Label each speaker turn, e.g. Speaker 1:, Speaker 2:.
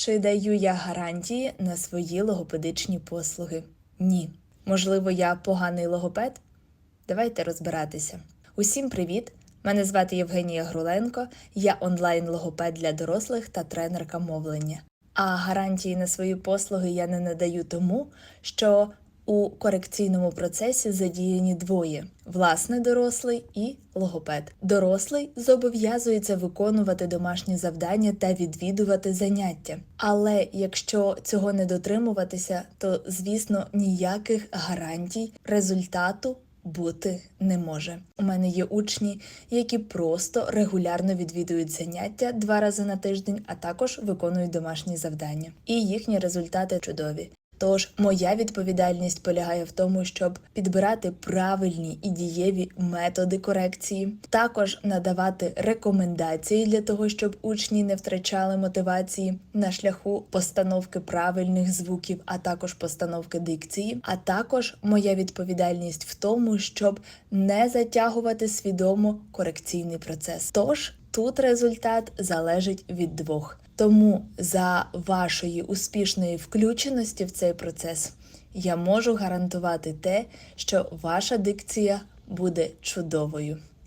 Speaker 1: Чи даю я гарантії на свої логопедичні послуги? Ні. Можливо, я поганий логопед? Давайте розбиратися. Усім привіт! Мене звати Євгенія Груленко, я онлайн-логопед для дорослих та тренерка мовлення. А гарантії на свої послуги я не надаю тому, що у корекційному процесі задіяні двоє: власне, дорослий і логопед. Дорослий зобов'язується виконувати домашні завдання та відвідувати заняття. Але якщо цього не дотримуватися, то звісно ніяких гарантій результату бути не може. У мене є учні, які просто регулярно відвідують заняття два рази на тиждень, а також виконують домашні завдання. І їхні результати чудові. Тож моя відповідальність полягає в тому, щоб підбирати правильні і дієві методи корекції, також надавати рекомендації для того, щоб учні не втрачали мотивації на шляху постановки правильних звуків, а також постановки дикції. А також моя відповідальність в тому, щоб не затягувати свідомо корекційний процес. Тож тут результат залежить від двох. Тому за вашої успішної включеності в цей процес я можу гарантувати те, що ваша дикція буде чудовою.